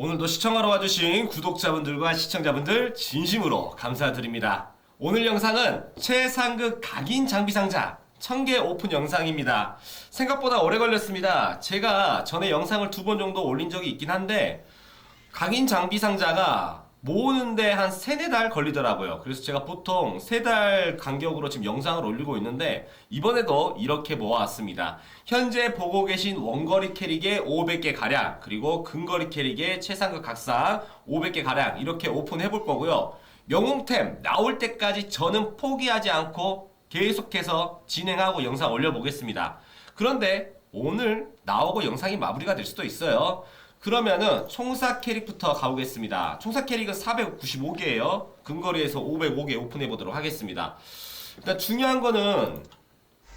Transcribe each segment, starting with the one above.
오늘도 시청하러 와주신 구독자분들과 시청자분들 진심으로 감사드립니다. 오늘 영상은 최상급 각인 장비 상자 1000개 오픈 영상입니다. 생각보다 오래 걸렸습니다. 제가 전에 영상을 두 번 정도 올린 적이 있긴 한데 각인 장비 상자가 모으는데 한 세네 달 걸리더라고요. 그래서 제가 보통 세 달 간격으로 지금 영상을 올리고 있는데 이번에도 이렇게 모아왔습니다. 현재 보고 계신 원거리 캐릭의 500개 가량 그리고 근거리 캐릭의 최상급 각상 500개 가량 이렇게 오픈해 볼 거고요. 영웅템 나올 때까지 저는 포기하지 않고 계속해서 진행하고 영상 올려보겠습니다. 그런데 오늘 나오고 영상이 마무리가 될 수도 있어요. 그러면은 총사 캐릭부터 가보겠습니다. 총사 캐릭은 495개예요. 근거리에서 505개 오픈해 보도록 하겠습니다. 일단 중요한 거는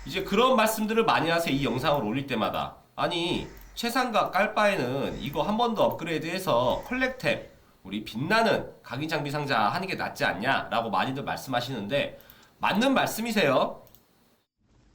이제 그런 말씀들을 많이 하세요. 이 영상을 올릴 때마다. 아니, 최상가 깔 바에는 이거 한 번 더 업그레이드해서 컬렉탭, 우리 빛나는 각인 장비 상자 하는 게 낫지 않냐? 라고 많이들 말씀하시는데, 맞는 말씀이세요.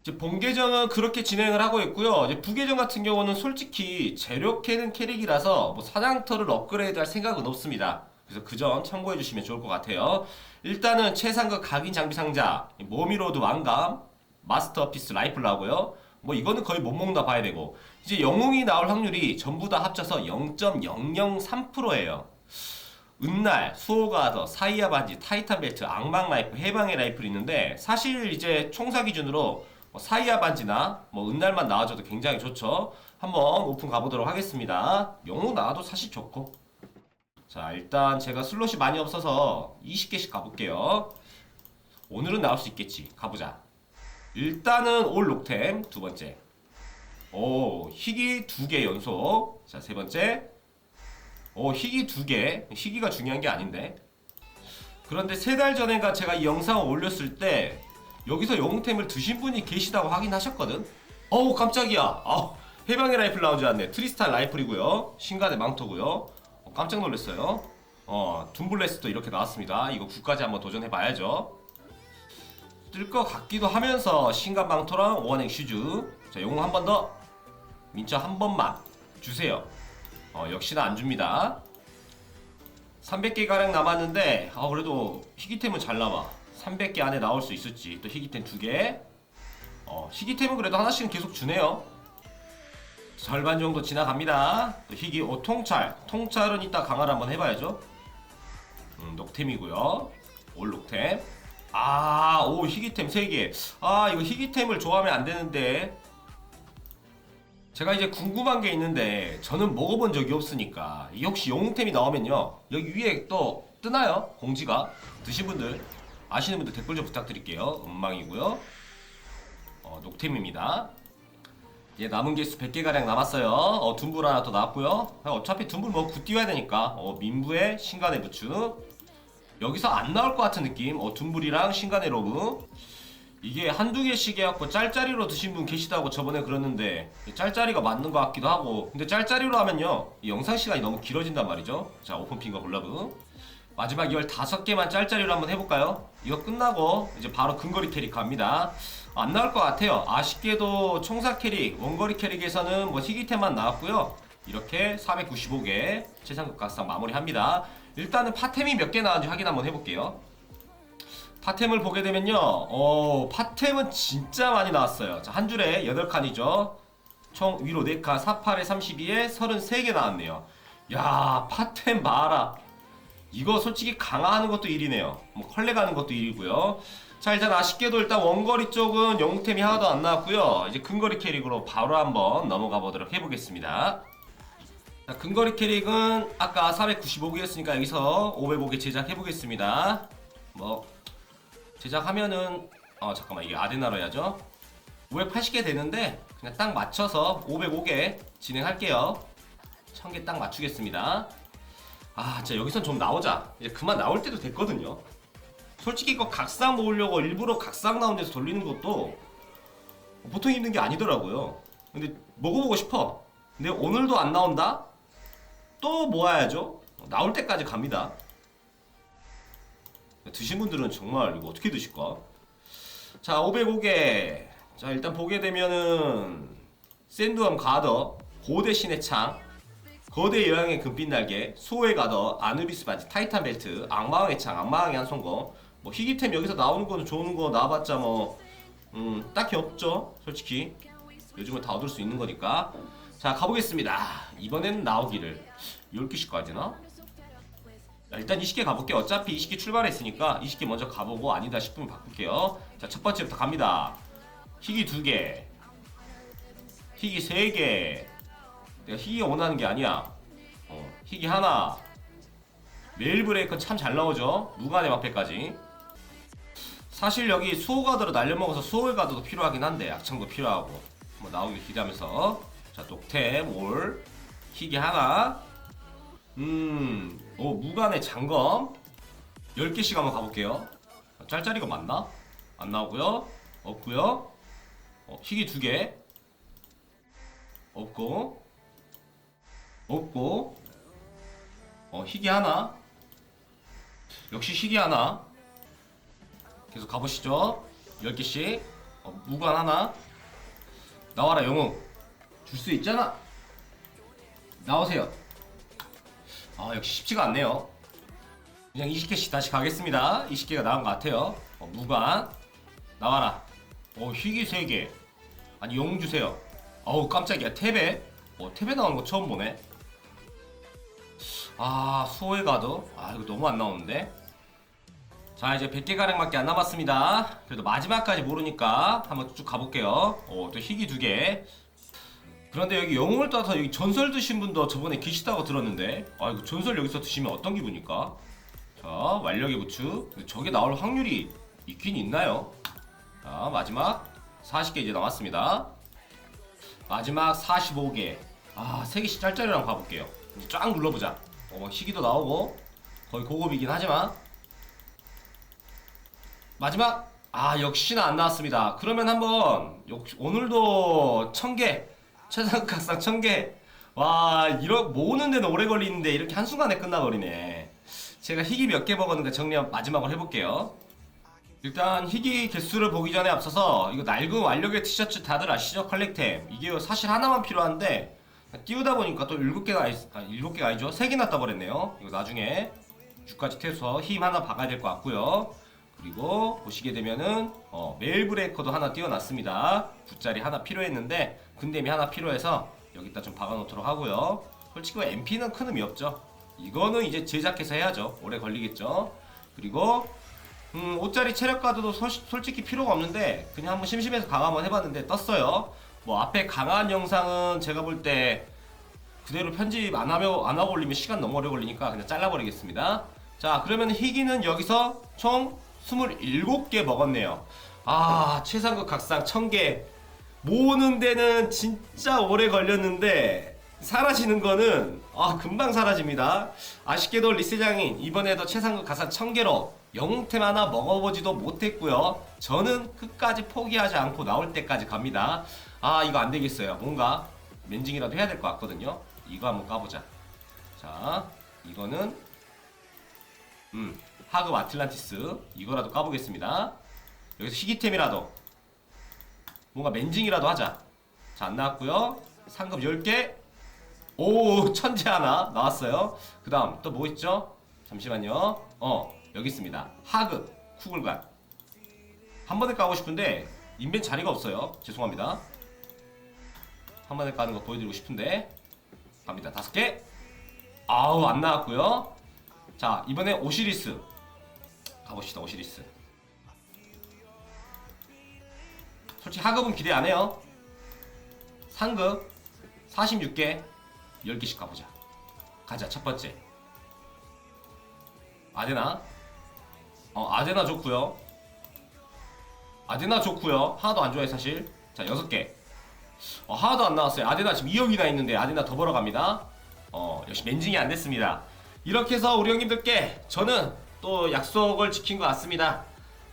이제 본 계정은 그렇게 진행을 하고 있고요. 이제 부계정 같은 경우는 솔직히 재료 캐는 캐릭이라서 뭐 사냥터를 업그레이드 할 생각은 없습니다. 그래서 그 점 참고해 주시면 좋을 것 같아요. 일단은 최상급 각인 장비 상자, 모미로드 왕감, 마스터피스 라이플 나오고요. 뭐 이거는 거의 못 먹나 봐야 되고 이제 영웅이 나올 확률이 전부 다 합쳐서 0.003%예요. 은날, 수호가더, 사이아 반지, 타이탄 벨트, 악망 라이프, 해방의 라이플이 있는데 사실 이제 총사 기준으로 뭐 사이아 반지나 뭐 은날만 나와줘도 굉장히 좋죠. 한번 오픈 가보도록 하겠습니다. 영웅 나와도 사실 좋고. 자 일단 제가 슬롯이 많이 없어서 20개씩 가볼게요. 오늘은 나올 수 있겠지. 가보자. 일단은 올 록템 두 번째. 오 희귀 두 개 연속. 자 세 번째. 오 희귀 두 개. 희귀가 중요한 게 아닌데. 그런데 세 달 전인가 제가 이 영상을 올렸을 때 여기서 영웅템을 드신 분이 계시다고 확인하셨거든. 어우 깜짝이야. 아우 해방의 라이플 나온 줄 알았네. 트리스탄 라이플이고요. 신간의 망토고요. 어, 깜짝 놀랐어요. 어 둠블레스도 이렇게 나왔습니다. 이거 9까지 한번 도전해 봐야죠. 뜰 것 같기도 하면서 신간 망토랑 원행 슈즈. 자 영웅 한 번 더. 민자 한 번만 주세요. 어 역시나 안 줍니다. 300개 가량 남았는데 아 그래도 희귀템은 잘 남아 300개 안에 나올 수 있을지 또 희귀템 2개. 어 희귀템은 그래도 하나씩은 계속 주네요. 절반 정도 지나갑니다. 또 희귀 오 통찰. 통찰은 이따 강화를 한번 해봐야죠. 음 녹템이고요. 올 녹템. 아오 희귀템 3개. 아 이거 희귀템을 좋아하면 안 되는데. 제가 이제 궁금한 게 있는데 저는 먹어본 적이 없으니까. 이 혹시 영웅템이 나오면요. 여기 위에 또 뜨나요? 공지가? 드신 분들 아시는 분들 댓글 좀 부탁드릴게요. 음망이고요. 어, 녹템입니다. 이제 남은 개수 100개 가량 남았어요. 어, 둠불 하나 더 나왔고요. 어차피 둠불 뭐굿 띄워야 되니까. 어, 민부의 신간의 부추. 여기서 안 나올 것 같은 느낌. 어, 둠불이랑 신간의 로브. 이게 한두 개씩 해갖고 짤짜리로 드신 분 계시다고 저번에 그랬는데 짤짜리가 맞는 것 같기도 하고. 근데 짤짜리로 하면요 이 영상 시간이 너무 길어진단 말이죠. 자 오픈핑거 글러브 마지막 15개만 짤짜리로 한번 해볼까요? 이거 끝나고 이제 바로 근거리 캐릭 갑니다 안 나올 것 같아요 아쉽게도 총사 캐릭 원거리 캐릭에서는 뭐 희귀템만 나왔고요 이렇게 495개 최상급 각상 마무리합니다 일단은 파템이 몇 개 나왔는지 확인 한번 해볼게요 파템을 보게 되면요, 어, 파템은 진짜 많이 나왔어요. 자, 한 줄에 8칸이죠. 총 위로 4칸, 48에 32에 33개 나왔네요. 야, 파템 봐라. 이거 솔직히 강화하는 것도 일이네요. 뭐 컬렉 하는 것도 일이고요. 자, 일단 아쉽게도 일단 원거리 쪽은 영웅템이 하나도 안 나왔고요. 이제 근거리 캐릭으로 바로 한번 넘어가 보도록 해보겠습니다. 자, 근거리 캐릭은 아까 495개였으니까 여기서 505개 제작해보겠습니다. 뭐 제작하면은 어 잠깐만 이게 아데나로 해야죠 580개 되는데 그냥 딱 맞춰서 505개 진행할게요 1000개 딱 맞추겠습니다 아 진짜 여기선 좀 나오자. 이제 그만 나올 때도 됐거든요. 솔직히 이거 각상 모으려고 일부러 각상 나온 데서 돌리는 것도 보통 힘든 게 아니더라고요. 근데 먹어보고 싶어. 근데 오늘도 안 나온다? 또 모아야죠. 나올 때까지 갑니다. 드신 분들은 정말 이거 어떻게 드실까? 자, 505개. 자, 일단 보게 되면은 샌드암 가더, 고대 신의 창, 거대 여왕의 금빛 날개, 수호의 가더, 아누비스 바지, 타이탄 벨트, 악마왕의 창, 악마왕의 한 손거. 뭐 희귀템 여기서 나오는 거는 좋은 거 나와봤자 뭐 음, 딱히 없죠. 솔직히 요즘은 다 얻을 수 있는 거니까. 자 가보겠습니다. 이번에는 나오기를 10개씩 가야 되나? 자, 일단 20개 가볼게요. 어차피 20개 출발했으니까 20개 먼저 가보고 아니다 싶으면 바꿀게요. 자, 첫 번째부터 갑니다. 희귀 2개. 희귀 3개. 내가 희귀가 원하는 게 아니야. 어, 희귀 하나. 메일 브레이커 참잘 나오죠? 무관의 방패까지. 사실 여기 수호가드로 날려먹어서 수호의 가드도 필요하긴 한데 약청도 필요하고 뭐 나오길 기대하면서 자 녹템 올 희귀 하나 음, 오, 무관의 장검 10개씩 한번 가볼게요. 짤짤이가 맞나? 안 나오고요. 없고요. 어, 희귀 2개. 없고. 없고. 어, 희귀 하나. 역시 희귀 하나. 계속 가보시죠. 10개씩. 어, 무관 하나. 나와라, 영웅. 줄 수 있잖아. 나오세요. 아 역시 쉽지가 않네요 그냥 20개씩 다시 가겠습니다 20개가 나온 것 같아요 어, 무관 나와라 어 희귀 3개 아니 영 주세요 어우 깜짝이야 탭에 어 탭에 나오는 거 처음 보네 아 수호의 가도? 아 이거 너무 안 나오는데? 자 이제 100개 가량밖에 안 남았습니다. 그래도 마지막까지 모르니까 한번 쭉 가볼게요. 어또 희귀 2개. 그런데 여기 영웅을 따서 여기 전설 드신 분도 저번에 계시다고 들었는데 아 이거 전설 여기서 드시면 어떤 기분일까? 자 완력의 부추. 근데 저게 나올 확률이 있긴 있나요? 자 마지막 40개 이제 남았습니다. 마지막 45개. 아 3개씩 짤짤이랑 가볼게요 쫙 눌러보자. 어 희귀도 나오고 거의 고급이긴 하지만. 마지막! 아 역시나 안 나왔습니다. 그러면 한번 역시 오늘도 1000개 최상급 각상 1000개. 와 이런 모으는 데는 오래 걸리는데 이렇게 한순간에 끝나버리네. 제가 희귀 몇 개 먹었는가 정리 한 마지막으로 해볼게요. 일단 희귀 개수를 보기 전에 앞서서 이거 낡은 완력의 티셔츠 다들 아시죠? 컬렉템. 이게 사실 하나만 필요한데 띄우다 보니까 또 7개가 아니, 아 7개가 아니죠 3개나 떠버렸네요 이거 나중에 주까지 태워서 힘 하나 박아야 될 것 같고요 그리고 보시게 되면은 어, 메일 브레이커도 하나 띄워놨습니다. 붓자리 하나 필요했는데 근댐이 하나 필요해서 여기다 좀 박아놓도록 하고요. 솔직히 MP는 큰 의미 없죠. 이거는 이제 제작해서 해야죠. 오래 걸리겠죠. 그리고 음, 5짜리 체력 카드도 소- 솔직히 필요가 없는데 그냥 한번 심심해서 강화 한번 해봤는데 떴어요. 뭐 앞에 강한 영상은 제가 볼 때 그대로 편집 안 하며 안 하고 올리면 시간 너무 오래 걸리니까 그냥 잘라버리겠습니다. 자 그러면 희귀는 여기서 총 27개 먹었네요. 아 최상급 각상 1000개 모으는 데는 진짜 오래 걸렸는데 사라지는 거는 아 금방 사라집니다. 아쉽게도 리세장인 이번에도 최상급 가상 1000개로 영웅템 하나 먹어보지도 못했고요. 저는 끝까지 포기하지 않고 나올 때까지 갑니다. 아 이거 안 되겠어요. 뭔가 멘징이라도 해야 될 것 같거든요. 이거 한번 까보자. 자 이거는 음 하급 아틀란티스 이거라도 까보겠습니다. 여기서 희귀템이라도 뭔가 멘징이라도 하자. 자, 안 나왔고요. 상급 10개. 오, 천재 하나 나왔어요. 그 다음 또 뭐 있죠? 잠시만요. 어, 여기 있습니다. 하급 쿠글관. 한 번에 까고 싶은데 인벤 자리가 없어요. 죄송합니다. 한 번에 까는 거 보여드리고 싶은데 갑니다. 다섯 개. 아우, 안 나왔고요. 자, 이번에 오시리스. 가봅시다, 오시리스. 솔직히 하급은 기대 안 해요. 상급 46개 10개씩 가보자. 가자, 첫 번째. 아데나. 어, 아데나 좋고요 아데나 좋고요 하나도 안 좋아해, 사실. 자, 6개. 어, 하나도 안 나왔어요. 아데나 지금 2억이나 있는데 아데나 더 벌어갑니다. 어, 역시 멘징이 안 됐습니다. 이렇게 해서 우리 형님들께 저는 또 약속을 지킨 것 같습니다.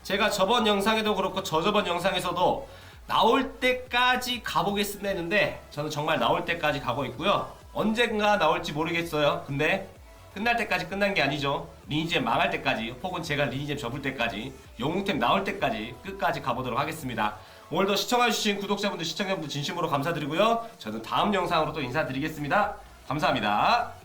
제가 저번 영상에도 그렇고 저저번 영상에서도 나올 때까지 가보겠습니다 했는데 저는 정말 나올 때까지 가고 있고요. 언젠가 나올지 모르겠어요. 근데 끝날 때까지 끝난 게 아니죠. 리니지엠 망할 때까지 혹은 제가 리니지엠 접을 때까지 영웅템 나올 때까지 끝까지 가보도록 하겠습니다. 오늘도 시청해주신 구독자분들 시청자분들 진심으로 감사드리고요. 저는 다음 영상으로 또 인사드리겠습니다. 감사합니다.